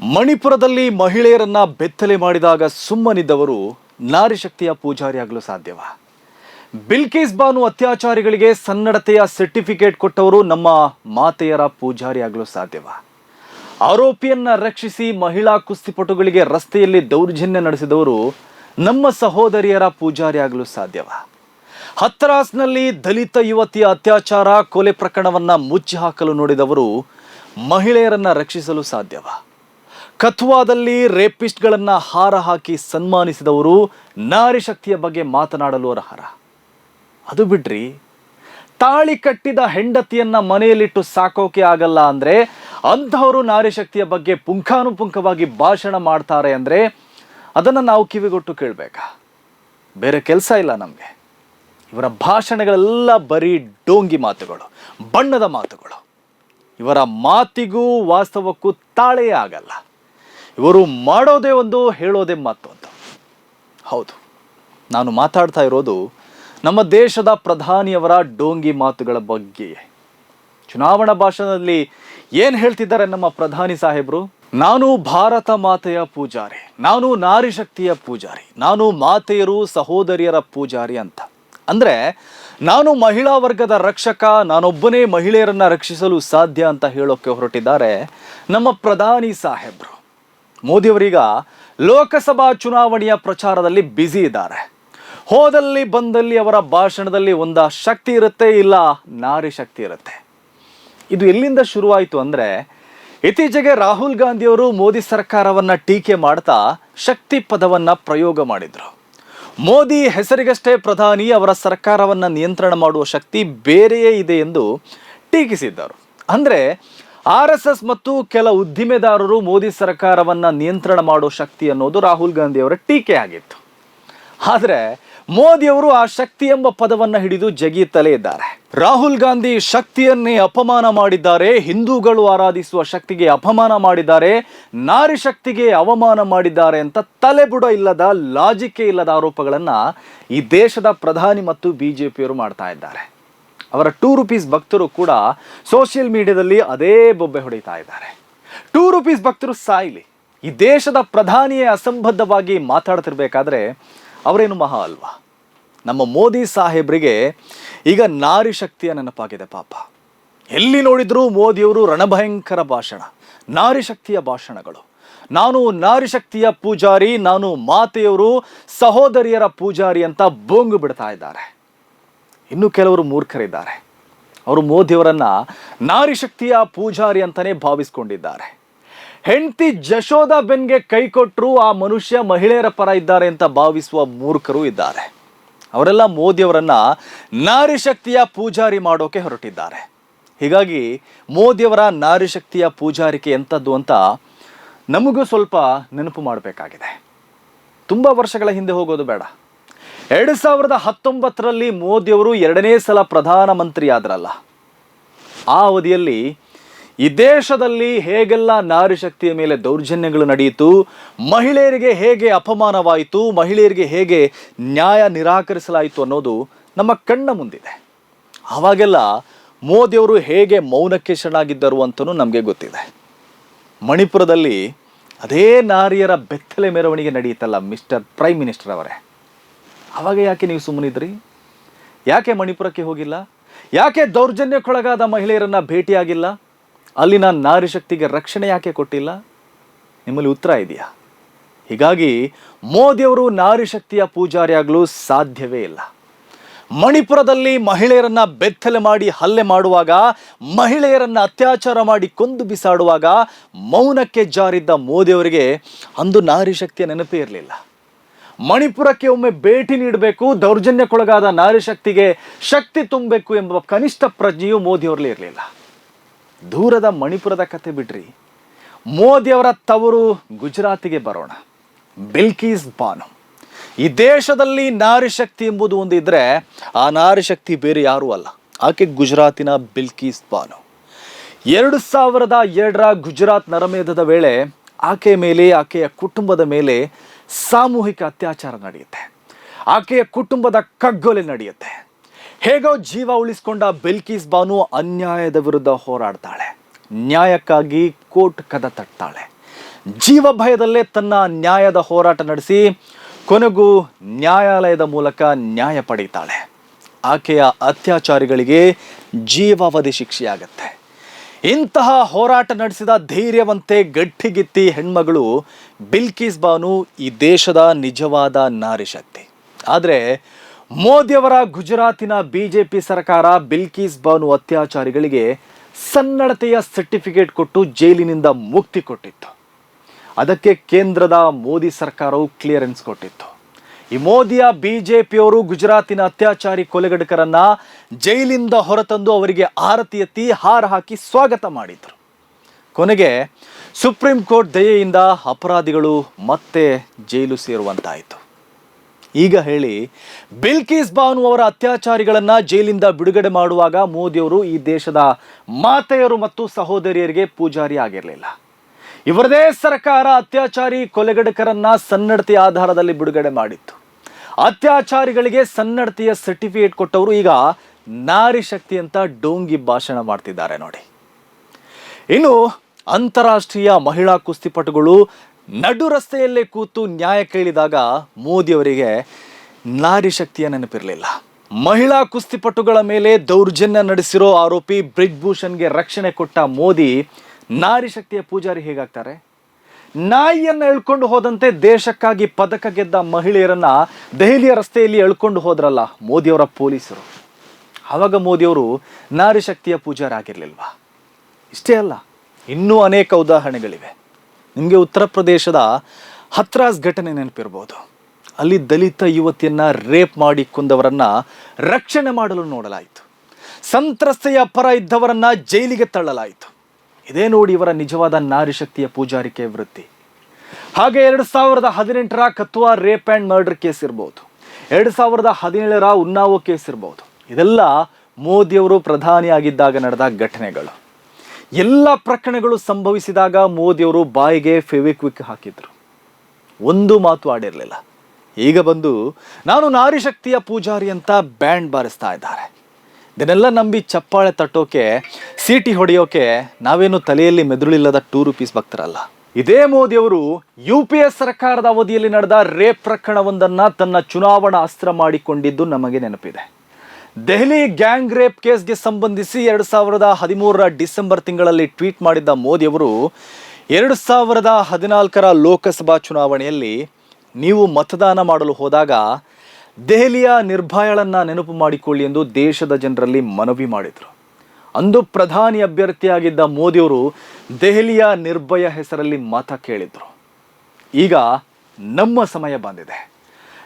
ಮಣಿಪುರದಲ್ಲಿ ಮಹಿಳೆಯರನ್ನ ಬೆತ್ತಲೆ ಮಾಡಿದಾಗ ಸುಮ್ಮನಿದ್ದವರು ನಾರಿಶಕ್ತಿಯ ಪೂಜಾರಿಯಾಗಲು ಸಾಧ್ಯವ. ಬಿಲ್ಕೇಸ್ ಬಾನು ಅತ್ಯಾಚಾರಿಗಳಿಗೆ ಸನ್ನಡತೆಯ ಸರ್ಟಿಫಿಕೇಟ್ ಕೊಟ್ಟವರು ನಮ್ಮ ಮಾತೆಯರ ಪೂಜಾರಿಯಾಗಲು ಸಾಧ್ಯವ. ಆರೋಪಿಯನ್ನ ರಕ್ಷಿಸಿ ಮಹಿಳಾ ಕುಸ್ತಿಪಟುಗಳಿಗೆ ರಸ್ತೆಯಲ್ಲಿ ದೌರ್ಜನ್ಯ ನಡೆಸಿದವರು ನಮ್ಮ ಸಹೋದರಿಯರ ಪೂಜಾರಿಯಾಗಲು ಸಾಧ್ಯವ. ಹತ್ರಾಸ್ನಲ್ಲಿ ದಲಿತ ಯುವತಿಯ ಅತ್ಯಾಚಾರ, ಕೊಲೆ ಪ್ರಕರಣವನ್ನ ಮುಚ್ಚಿ ಹಾಕಲು ನೋಡಿದವರು ಮಹಿಳೆಯರನ್ನ ರಕ್ಷಿಸಲು ಸಾಧ್ಯವ. ಕಥುವಾದಲ್ಲಿ ರೇಪಿಸ್ಟ್ಗಳನ್ನು ಹಾರ ಹಾಕಿ ಸನ್ಮಾನಿಸಿದವರು ನಾರಿ ಶಕ್ತಿಯ ಬಗ್ಗೆ ಮಾತನಾಡಲು ಅರ್ಹರ. ಅದು ಬಿಡ್ರಿ, ತಾಳಿ ಕಟ್ಟಿದ ಹೆಂಡತಿಯನ್ನ ಮನೆಯಲ್ಲಿಟ್ಟು ಸಾಕೋಕೆ ಆಗಲ್ಲ ಅಂದ್ರೆ ಅಂಥವರು ನಾರಿ ಶಕ್ತಿಯ ಬಗ್ಗೆ ಪುಂಖಾನುಪುಂಖವಾಗಿ ಭಾಷಣ ಮಾಡ್ತಾರೆ ಅಂದ್ರೆ ಅದನ್ನ ನಾವು ಕಿವಿಗೊಟ್ಟು ಕೇಳಬೇಕಾ? ಬೇರೆ ಕೆಲಸ ಇಲ್ಲ ನಮಗೆ. ಇವರ ಭಾಷಣಗಳೆಲ್ಲ ಬರೀ ಡೋಂಗಿ ಮಾತುಗಳು, ಬಣ್ಣದ ಮಾತುಗಳು. ಇವರ ಮಾತಿಗೂ ವಾಸ್ತವಕ್ಕೂ ತಾಳೆಯೇ ಆಗಲ್ಲ. ಇವರು ಮಾಡೋದೇ ಒಂದು, ಹೇಳೋದೇ ಮಾತು ಅಂತ. ಹೌದು. ನಾನು ಮಾತಾಡ್ತಾ ಇರೋದು ನಮ್ಮ ದೇಶದ ಪ್ರಧಾನಿಯವರ ಡೋಂಗಿ ಮಾತುಗಳ ಬಗ್ಗೆ. ಚುನಾವಣಾ ಭಾಷಣದಲ್ಲಿ ಏನು ಹೇಳ್ತಿದ್ದಾರೆ ನಮ್ಮ ಪ್ರಧಾನಿ ಸಾಹೇಬರು? ನಾನು ಭಾರತ ಮಾತೆಯ ಪೂಜಾರಿ, ನಾನು ನಾರಿ ಶಕ್ತಿಯ ಪೂಜಾರಿ, ನಾನು ಮಾತೆಯರು ಸಹೋದರಿಯರ ಪೂಜಾರಿ ಅಂತ. ಅಂದ್ರೆ ನಾನು ಮಹಿಳಾ ವರ್ಗದ ರಕ್ಷಕ, ನಾನೊಬ್ಬನೇ ಮಹಿಳೆಯರನ್ನ ರಕ್ಷಿಸಲು ಸಾಧ್ಯ ಅಂತ ಹೇಳೋಕೆ ಹೊರಟಿದ್ದಾರೆ ನಮ್ಮ ಪ್ರಧಾನಿ ಸಾಹೇಬರು. ಮೋದಿಯವರೀಗ ಲೋಕಸಭಾ ಚುನಾವಣೆಯ ಪ್ರಚಾರದಲ್ಲಿ ಬ್ಯುಸಿ ಇದ್ದಾರೆ. ಹೋದಲ್ಲಿ ಬಂದಲ್ಲಿ ಅವರ ಭಾಷಣದಲ್ಲಿ ಒಂದ ಶಕ್ತಿ ಇರುತ್ತೆ, ಇಲ್ಲ ನಾರಿ ಶಕ್ತಿ ಇರುತ್ತೆ. ಇದು ಎಲ್ಲಿಂದ ಶುರುವಾಯಿತು ಅಂದ್ರೆ, ಇತ್ತೀಚೆಗೆ ರಾಹುಲ್ ಗಾಂಧಿಯವರು ಮೋದಿ ಸರ್ಕಾರವನ್ನ ಟೀಕೆ ಮಾಡ್ತಾ ಶಕ್ತಿ ಪದವನ್ನ ಪ್ರಯೋಗ ಮಾಡಿದ್ರು. ಮೋದಿ ಹೆಸರಿಗಷ್ಟೇ ಪ್ರಧಾನಿ, ಅವರ ಸರ್ಕಾರವನ್ನ ನಿಯಂತ್ರಣ ಮಾಡುವ ಶಕ್ತಿ ಬೇರೆಯೇ ಇದೆ ಎಂದು ಟೀಕಿಸಿದ್ದರು. ಅಂದ್ರೆ ಆರ್ ಎಸ್ ಎಸ್ ಮತ್ತು ಕೆಲ ಉದ್ದಿಮೆದಾರರು ಮೋದಿ ಸರ್ಕಾರವನ್ನ ನಿಯಂತ್ರಣ ಮಾಡೋ ಶಕ್ತಿ ಅನ್ನೋದು ರಾಹುಲ್ ಗಾಂಧಿ ಅವರ ಟೀಕೆ ಆಗಿತ್ತು. ಆದರೆ ಮೋದಿಯವರು ಆ ಶಕ್ತಿ ಎಂಬ ಪದವನ್ನ ಹಿಡಿದು ಜಗೀತಲೇ ಇದ್ದಾರೆ. ರಾಹುಲ್ ಗಾಂಧಿ ಶಕ್ತಿಯನ್ನೇ ಅಪಮಾನ ಮಾಡಿದ್ದಾರೆ, ಹಿಂದೂಗಳು ಆರಾಧಿಸುವ ಶಕ್ತಿಗೆ ಅಪಮಾನ ಮಾಡಿದ್ದಾರೆ, ನಾರಿ ಶಕ್ತಿಗೆ ಅವಮಾನ ಮಾಡಿದ್ದಾರೆ ಅಂತ ತಲೆಬುಡ ಇಲ್ಲದ, ಲಾಜಿಕೆ ಇಲ್ಲದ ಆರೋಪಗಳನ್ನ ಈ ದೇಶದ ಪ್ರಧಾನಿ ಮತ್ತು ಬಿಜೆಪಿಯವರು ಮಾಡ್ತಾ ಇದ್ದಾರೆ. ಅವರ ಟೂ ರುಪೀಸ್ ಭಕ್ತರು ಕೂಡ ಸೋಷಿಯಲ್ ಮೀಡಿಯಾದಲ್ಲಿ ಅದೇ ಬೊಬ್ಬೆ ಹೊಡಿತಾ ಇದ್ದಾರೆ. ಟೂ ರುಪೀಸ್ ಭಕ್ತರು ಸಾಯಿಲಿ, ಈ ದೇಶದ ಪ್ರಧಾನಿಯೇ ಅಸಂಬದ್ಧವಾಗಿ ಮಾತಾಡ್ತಿರ್ಬೇಕಾದ್ರೆ ಅವರೇನು ಮಹಾ ಅಲ್ವಾ? ನಮ್ಮ ಮೋದಿ ಸಾಹೇಬ್ರಿಗೆ ಈಗ ನಾರಿ ಶಕ್ತಿಯ ನೆನಪಾಗಿದೆ ಪಾಪ. ಎಲ್ಲಿ ನೋಡಿದರೂ ಮೋದಿಯವರು ರಣಭಯಂಕರ ಭಾಷಣ, ನಾರಿ ಶಕ್ತಿಯ ಭಾಷಣಗಳು. ನಾನು ನಾರಿ ಶಕ್ತಿಯ ಪೂಜಾರಿ, ನಾನು ಮಾತೆಯವರು ಸಹೋದರಿಯರ ಪೂಜಾರಿ ಅಂತ ಬೋಂಗು ಬಿಡ್ತಾ ಇದ್ದಾರೆ. ಇನ್ನು ಕೆಲವರು ಮೂರ್ಖರಿದ್ದಾರೆ. ಅವರು ಮೋದಿಯವರನ್ನ ನಾರಿಶಕ್ತಿಯ ಪೂಜಾರಿ ಅಂತಾನೆ ಭಾವಿಸ್ಕೊಂಡಿದ್ದಾರೆ. ಹೆಂಡತಿ ಜಶೋಧ ಬೆನ್ಗೆ ಕೈ ಕೊಟ್ಟರು ಆ ಮನುಷ್ಯ ಮಹಿಳೆಯರ ಪರ ಇದ್ದಾರೆ ಅಂತ ಭಾವಿಸುವ ಮೂರ್ಖರು ಇದ್ದಾರೆ. ಅವರೆಲ್ಲ ಮೋದಿಯವರನ್ನ ನಾರಿಶಕ್ತಿಯ ಪೂಜಾರಿ ಮಾಡೋಕೆ ಹೊರಟಿದ್ದಾರೆ. ಹೀಗಾಗಿ ಮೋದಿಯವರ ನಾರಿಶಕ್ತಿಯ ಪೂಜಾರಿಕೆ ಎಂಥದ್ದು ಅಂತ ನಮಗೂ ಸ್ವಲ್ಪ ನೆನಪು ಮಾಡಬೇಕಾಗಿದೆ. ತುಂಬ ವರ್ಷಗಳ ಹಿಂದೆ ಹೋಗೋದು ಬೇಡ. ಎರಡು ಸಾವಿರದ ಹತ್ತೊಂಬತ್ತರಲ್ಲಿ ಮೋದಿಯವರು ಎರಡನೇ ಸಲ ಪ್ರಧಾನಮಂತ್ರಿ ಆದ್ರಲ್ಲ ಆ ಅವಧಿಯಲ್ಲಿ ಈ ದೇಶದಲ್ಲಿ ಹೇಗೆಲ್ಲ ನಾರಿ ಶಕ್ತಿಯ ಮೇಲೆ ದೌರ್ಜನ್ಯಗಳು ನಡೆಯಿತು, ಮಹಿಳೆಯರಿಗೆ ಹೇಗೆ ಅಪಮಾನವಾಯಿತು, ಮಹಿಳೆಯರಿಗೆ ಹೇಗೆ ನ್ಯಾಯ ನಿರಾಕರಿಸಲಾಯಿತು ಅನ್ನೋದು ನಮ್ಮ ಕಣ್ಣ ಮುಂದಿದೆ. ಆವಾಗೆಲ್ಲ ಮೋದಿಯವರು ಹೇಗೆ ಮೌನಕ್ಕೆ ಶರಣಾಗಿದ್ದರು ಅಂತಲೂ ನಮಗೆ ಗೊತ್ತಿದೆ. ಮಣಿಪುರದಲ್ಲಿ ಅದೇ ನಾರಿಯರ ಬೆತ್ತಲೆ ಮೆರವಣಿಗೆ ನಡೆಯುತ್ತಲ್ಲ ಮಿಸ್ಟರ್ ಪ್ರೈಮ್ ಮಿನಿಸ್ಟರ್ ಅವರೇ. ಅವಾಗ ಯಾಕೆ ನೀವು ಸುಮ್ಮನಿದ್ರಿ? ಯಾಕೆ ಮಣಿಪುರಕ್ಕೆ ಹೋಗಿಲ್ಲ? ಯಾಕೆ ದೌರ್ಜನ್ಯಕ್ಕೊಳಗಾದ ಮಹಿಳೆಯರನ್ನ ಭೇಟಿಯಾಗಿಲ್ಲ? ಅಲ್ಲಿನ ನಾರಿ ಶಕ್ತಿಗೆ ರಕ್ಷಣೆ ಯಾಕೆ ಕೊಟ್ಟಿಲ್ಲ? ನಿಮ್ಮಲ್ಲಿ ಉತ್ತರ ಇದೆಯಾ? ಹೀಗಾಗಿ ಮೋದಿಯವರು ನಾರಿ ಶಕ್ತಿಯ ಪೂಜಾರಿಯಾಗಲು ಸಾಧ್ಯವೇ ಇಲ್ಲ. ಮಣಿಪುರದಲ್ಲಿ ಮಹಿಳೆಯರನ್ನ ಬೆತ್ತಲೆ ಮಾಡಿ ಹಲ್ಲೆ ಮಾಡುವಾಗ, ಮಹಿಳೆಯರನ್ನ ಅತ್ಯಾಚಾರ ಮಾಡಿ ಕೊಂದು ಬಿಸಾಡುವಾಗ ಮೌನಕ್ಕೆ ಜಾರಿದ್ದ ಮೋದಿಯವರಿಗೆ ಅಂದು ನಾರಿ ಶಕ್ತಿಯ ನೆನಪೇ ಇರಲಿಲ್ಲ. ಮಣಿಪುರಕ್ಕೆ ಒಮ್ಮೆ ಭೇಟಿ ನೀಡಬೇಕು, ದೌರ್ಜನ್ಯಕ್ಕೊಳಗಾದ ನಾರಿ ಶಕ್ತಿಗೆ ಶಕ್ತಿ ತುಂಬಬೇಕು ಎಂಬ ಕನಿಷ್ಠ ಪ್ರಜ್ಞೆಯು ಮೋದಿಯವರಲ್ಲಿ ಇರಲಿಲ್ಲ. ದೂರದ ಮಣಿಪುರದ ಕತೆ ಬಿಡ್ರಿ. ಮೋದಿಯವರ ತವರು ಗುಜರಾತಿಗೆ ಬರೋಣ. ಬಿಲ್ಕೀಸ್ ಬಾನು. ಈ ದೇಶದಲ್ಲಿ ನಾರಿ ಶಕ್ತಿ ಎಂಬುದು ಒಂದು ಇದ್ರೆ ಆ ನಾರಿ ಶಕ್ತಿ ಬೇರೆ ಯಾರೂ ಅಲ್ಲ. ಆಕೆ ಗುಜರಾತಿನ ಬಿಲ್ಕೀಸ್ ಬಾನು. ಎರಡು ಸಾವಿರದ ಎರಡರ ಗುಜರಾತ್ ನರಮೇಧದ ವೇಳೆ ಆಕೆ ಮೇಲೆ, ಆಕೆಯ ಕುಟುಂಬದ ಮೇಲೆ ಸಾಮೂಹಿಕ ಅತ್ಯಾಚಾರ ನಡೆಯುತ್ತೆ. ಆಕೆಯ ಕುಟುಂಬದ ಕಗ್ಗೊಲೆ ನಡೆಯುತ್ತೆ. ಹೇಗೋ ಜೀವ ಉಳಿಸ್ಕೊಂಡ ಬೆಲ್ಕೀಸ್ ಬಾನು ಅನ್ಯಾಯದ ವಿರುದ್ಧ ಹೋರಾಡ್ತಾಳೆ. ನ್ಯಾಯಕ್ಕಾಗಿ ಕೋರ್ಟ್ ಕದ ತಟ್ತಾಳೆ. ಜೀವ ಭಯದಲ್ಲೇ ತನ್ನ ನ್ಯಾಯದ ಹೋರಾಟ ನಡೆಸಿ ಕೊನೆಗೂ ನ್ಯಾಯಾಲಯದ ಮೂಲಕ ನ್ಯಾಯ ಪಡೀತಾಳೆ. ಆಕೆಯ ಅತ್ಯಾಚಾರಿಗಳಿಗೆ ಜೀವಾವಧಿ ಶಿಕ್ಷೆಯಾಗತ್ತೆ. ಇಂತಹ ಹೋರಾಟ ನಡೆಸಿದ ಧೈರ್ಯವಂತೆ ಗಟ್ಟಿಗಿತ್ತಿ ಹೆಣ್ಮಗಳು ಬಿಲ್ಕಿಸ್ ಬಾನು ಈ ದೇಶದ ನಿಜವಾದ ನಾರಿ ಶಕ್ತಿ. ಆದರೆ ಮೋದಿಯವರ ಗುಜರಾತಿನ ಬಿ ಜೆ ಪಿ ಸರ್ಕಾರ ಬಿಲ್ಕಿಸ್ ಬಾನು ಅತ್ಯಾಚಾರಿಗಳಿಗೆ ಸನ್ನಡತೆಯ ಸರ್ಟಿಫಿಕೇಟ್ ಕೊಟ್ಟು ಜೈಲಿನಿಂದ ಮುಕ್ತಿ ಕೊಟ್ಟಿತ್ತು. ಅದಕ್ಕೆ ಕೇಂದ್ರದ ಮೋದಿ ಸರ್ಕಾರವು ಕ್ಲಿಯರೆನ್ಸ್ ಕೊಟ್ಟಿತ್ತು. ಈ ಮೋದಿಯ ಬಿಜೆಪಿಯವರು ಗುಜರಾತಿನ ಅತ್ಯಾಚಾರಿ ಕೊಲೆಗಡಕರನ್ನ ಜೈಲಿಂದ ಹೊರತಂದು ಅವರಿಗೆ ಆರತಿ ಎತ್ತಿ ಹಾರ ಹಾಕಿ ಸ್ವಾಗತ ಮಾಡಿದ್ರು. ಕೊನೆಗೆ ಸುಪ್ರೀಂ ಕೋರ್ಟ್ ದಯೆಯಿಂದ ಅಪರಾಧಿಗಳು ಮತ್ತೆ ಜೈಲು ಸೇರುವಂತಾಯಿತು. ಈಗ ಹೇಳಿ, ಬಿಲ್ಕೀಸ್ ಬಾನು ಅವರ ಅತ್ಯಾಚಾರಿಗಳನ್ನು ಜೈಲಿಂದ ಬಿಡುಗಡೆ ಮಾಡುವಾಗ ಮೋದಿಯವರು ಈ ದೇಶದ ಮಾತೆಯರು ಮತ್ತು ಸಹೋದರಿಯರಿಗೆ ಪೂಜಾರಿ ಆಗಿರಲಿಲ್ಲ. ಇವರದೇ ಸರ್ಕಾರ ಅತ್ಯಾಚಾರಿ ಕೊಲೆಗಡಕರನ್ನ ಸನ್ನಡತೆಯ ಆಧಾರದಲ್ಲಿ ಬಿಡುಗಡೆ ಮಾಡಿತ್ತು. ಅತ್ಯಾಚಾರಿಗಳಿಗೆ ಸನ್ನಡತೆಯ ಸರ್ಟಿಫಿಕೇಟ್ ಕೊಟ್ಟವರು ಈಗ ನಾರಿ ಶಕ್ತಿ ಅಂತ ಡೋಂಗಿ ಭಾಷಣ ಮಾಡ್ತಿದ್ದಾರೆ ನೋಡಿ. ಇನ್ನು ಅಂತಾರಾಷ್ಟ್ರೀಯ ಮಹಿಳಾ ಕುಸ್ತಿಪಟುಗಳು ನಡು ರಸ್ತೆಯಲ್ಲೇ ಕೂತು ನ್ಯಾಯ ಕೇಳಿದಾಗ ಮೋದಿಯವರಿಗೆ ನಾರಿ ಶಕ್ತಿಯ ನೆನಪಿರಲಿಲ್ಲ. ಮಹಿಳಾ ಕುಸ್ತಿಪಟುಗಳ ಮೇಲೆ ದೌರ್ಜನ್ಯ ನಡೆಸಿರೋ ಆರೋಪಿ ಬ್ರಿಜ್ಭೂಷಣ್ಗೆ ರಕ್ಷಣೆ ಕೊಟ್ಟ ಮೋದಿ ನಾರಿ ಶಕ್ತಿಯ ಪೂಜಾರಿ ಹೇಗಾಗ್ತಾರೆ? ನಾಯಿಯನ್ನು ಎಳ್ಕೊಂಡು ಹೋದಂತೆ ದೇಶಕ್ಕಾಗಿ ಪದಕ ಗೆದ್ದ ಮಹಿಳೆಯರನ್ನ ದೆಹಲಿಯ ರಸ್ತೆಯಲ್ಲಿ ಎಳ್ಕೊಂಡು ಹೋದ್ರಲ್ಲ ಮೋದಿಯವರ ಪೊಲೀಸರು. ಆವಾಗ ಮೋದಿಯವರು ನಾರಿ ಶಕ್ತಿಯ ಪೂಜಾರಾಗಿರ್ಲಿಲ್ವಾ? ಇಷ್ಟೇ ಅಲ್ಲ, ಇನ್ನೂ ಅನೇಕ ಉದಾಹರಣೆಗಳಿವೆ. ನಿಮಗೆ ಉತ್ತರ ಪ್ರದೇಶದ ಹತ್ರಾಸ್ ಘಟನೆ ನೆನಪಿರ್ಬೋದು. ಅಲ್ಲಿ ದಲಿತ ಯುವತಿಯನ್ನ ರೇಪ್ ಮಾಡಿ ಕೊಂದವರನ್ನ ರಕ್ಷಣೆ ಮಾಡಲು ನೋಡಲಾಯಿತು. ಸಂತ್ರಸ್ತೆಯ ಪರ ಇದ್ದವರನ್ನ ಜೈಲಿಗೆ ತಳ್ಳಲಾಯಿತು. ಇದೇ ನೋಡಿ ಇವರ ನಿಜವಾದ ನಾರಿಶಕ್ತಿಯ ಪೂಜಾರಿಕೆ ವೃತ್ತಿ. ಹಾಗೆ ಎರಡು ಸಾವಿರದ ಹದಿನೆಂಟರ Kathua rape and murder case ಇರ್ಬೋದು. ಎರಡು ಸಾವಿರದ ಹದಿನೇಳರ ಉನ್ನಾವೋ ಕೇಸ್ ಇರ್ಬೋದು. ಇದೆಲ್ಲ ಮೋದಿಯವರು ಪ್ರಧಾನಿಯಾಗಿದ್ದಾಗ ನಡೆದ ಘಟನೆಗಳು. ಎಲ್ಲ ಪ್ರಕರಣಗಳು ಸಂಭವಿಸಿದಾಗ ಮೋದಿಯವರು ಬಾಯಿಗೆ ಫೆವಿಕ್ವಿಕ್ ಹಾಕಿದ್ರು. ಒಂದು ಮಾತು ಆಡಿರಲಿಲ್ಲ. ಈಗ ಬಂದು, ನಾನು ನಾರಿಶಕ್ತಿಯ ಪೂಜಾರಿ ಅಂತ ಬ್ಯಾಂಡ್ ಬಾರಿಸ್ತಾ ಇದ್ದಾರೆ. ಇದನ್ನೆಲ್ಲ ನಂಬಿ ಚಪ್ಪಾಳೆ ತಟ್ಟೋಕೆ, ಸೀಟಿ ಹೊಡೆಯೋಕೆ ನಾವೇನು ತಲೆಯಲ್ಲಿ ಮೆದುಳಿಲ್ಲದ ಟೂ ರುಪೀಸ್ ಭಕ್ತರಲ್ಲ. ಇದೇ ಮೋದಿಯವರು ಯು ಪಿ ಎಸ್ ಸರ್ಕಾರದ ಅವಧಿಯಲ್ಲಿ ನಡೆದ ರೇಪ್ ಪ್ರಕರಣವೊಂದನ್ನು ತನ್ನ ಚುನಾವಣಾ ಅಸ್ತ್ರ ಮಾಡಿಕೊಂಡಿದ್ದು ನಮಗೆ ನೆನಪಿದೆ. ದೆಹಲಿ ಗ್ಯಾಂಗ್ ರೇಪ್ ಕೇಸ್ಗೆ ಸಂಬಂಧಿಸಿ ಎರಡು ಸಾವಿರದ ಹದಿಮೂರರ ಡಿಸೆಂಬರ್ ತಿಂಗಳಲ್ಲಿ ಟ್ವೀಟ್ ಮಾಡಿದ್ದ ಮೋದಿಯವರು, ಎರಡು ಸಾವಿರದ ಹದಿನಾಲ್ಕರ ಲೋಕಸಭಾ ಚುನಾವಣೆಯಲ್ಲಿ ನೀವು ಮತದಾನ ಮಾಡಲು ಹೋದಾಗ ದೆಹಲಿಯ ನಿರ್ಭಯಳನ್ನು ನೆನಪು ಮಾಡಿಕೊಳ್ಳಿ ಎಂದು ದೇಶದ ಜನರಲ್ಲಿ ಮನವಿ ಮಾಡಿದರು. ಅಂದು ಪ್ರಧಾನಿ ಅಭ್ಯರ್ಥಿಯಾಗಿದ್ದ ಮೋದಿಯವರು ದೆಹಲಿಯ ನಿರ್ಭಯ ಹೆಸರಲ್ಲಿ ಮತ ಕೇಳಿದ್ರು. ಈಗ ನಮ್ಮ ಸಮಯ ಬಂದಿದೆ.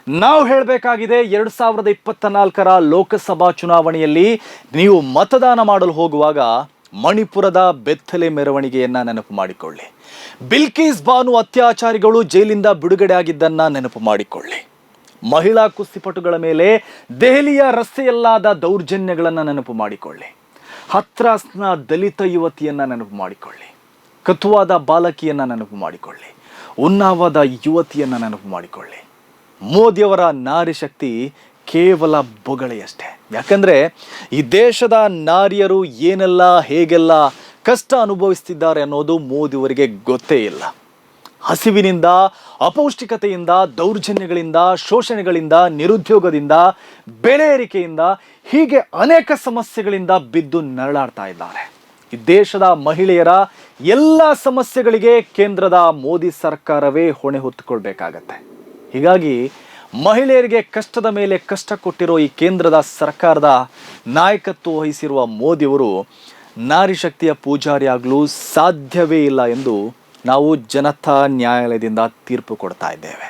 ನಾವು ಹೇಳಬೇಕಾಗಿದೆ ಎರಡು ಸಾವಿರದ ಇಪ್ಪತ್ತ ನಾಲ್ಕರ ಲೋಕಸಭಾ ಚುನಾವಣೆಯಲ್ಲಿ ನೀವು ಮತದಾನ ಮಾಡಲು ಹೋಗುವಾಗ ಮಣಿಪುರದ ಬೆತ್ತಲೆ ಮೆರವಣಿಗೆಯನ್ನ ನೆನಪು ಮಾಡಿಕೊಳ್ಳಿ. ಬಿಲ್ಕೀಸ್ ಬಾನು ಅತ್ಯಾಚಾರಿಗಳು ಜೈಲಿಂದ ಬಿಡುಗಡೆ ಆಗಿದ್ದನ್ನ ನೆನಪು ಮಾಡಿಕೊಳ್ಳಿ. ಮಹಿಳಾ ಕುಸ್ತಿಪಟುಗಳ ಮೇಲೆ ದೆಹಲಿಯ ರಸ್ತೆಯಲ್ಲಾದ ದೌರ್ಜನ್ಯಗಳನ್ನು ನೆನಪು ಮಾಡಿಕೊಳ್ಳಿ. ಹತ್ರಾಸ್ನ ದಲಿತ ಯುವತಿಯನ್ನ ನೆನಪು ಮಾಡಿಕೊಳ್ಳಿ. ಕಥುವಾದ ಬಾಲಕಿಯನ್ನು ನೆನಪು ಮಾಡಿಕೊಳ್ಳಿ. ಉನ್ನಾವದ ಯುವತಿಯನ್ನ ನೆನಪು ಮಾಡಿಕೊಳ್ಳಿ. ಮೋದಿಯವರ ನಾರಿ ಶಕ್ತಿ ಕೇವಲ ಬೊಗಳೆಯಷ್ಟೇ. ಯಾಕಂದ್ರೆ ಈ ದೇಶದ ನಾರಿಯರು ಏನೆಲ್ಲ, ಹೇಗೆಲ್ಲ ಕಷ್ಟ ಅನುಭವಿಸ್ತಿದ್ದಾರೆ ಅನ್ನೋದು ಮೋದಿಯವರಿಗೆ ಗೊತ್ತೇ ಇಲ್ಲ. ಹಸಿವಿನಿಂದ, ಅಪೌಷ್ಟಿಕತೆಯಿಂದ, ದೌರ್ಜನ್ಯಗಳಿಂದ, ಶೋಷಣೆಗಳಿಂದ, ನಿರುದ್ಯೋಗದಿಂದ, ಬೆಲೆ ಏರಿಕೆಯಿಂದ ಹೀಗೆ ಅನೇಕ ಸಮಸ್ಯೆಗಳಿಂದ ಬಿದ್ದು ನರಳಾಡ್ತಾ ಇದ್ದಾರೆ. ಈ ದೇಶದ ಮಹಿಳೆಯರ ಎಲ್ಲ ಸಮಸ್ಯೆಗಳಿಗೆ ಕೇಂದ್ರದ ಮೋದಿ ಸರ್ಕಾರವೇ ಹೊಣೆ ಹೊತ್ತುಕೊಳ್ಬೇಕಾಗತ್ತೆ. ಹೀಗಾಗಿ ಮಹಿಳೆಯರಿಗೆ ಕಷ್ಟದ ಮೇಲೆ ಕಷ್ಟ ಕೊಟ್ಟಿರೋ ಈ ಕೇಂದ್ರದ ಸರ್ಕಾರದ ನಾಯಕತ್ವ ವಹಿಸಿರುವ ಮೋದಿಯವರು ನಾರಿ ಶಕ್ತಿಯ ಪೂಜಾರಿ ಆಗಲು ಸಾಧ್ಯವೇ ಇಲ್ಲ ಎಂದು ನಾವು ಜನತಾ ನ್ಯಾಯಾಲಯದಿಂದ ತೀರ್ಪು ಕೊಡ್ತಾ ಇದ್ದೇವೆ.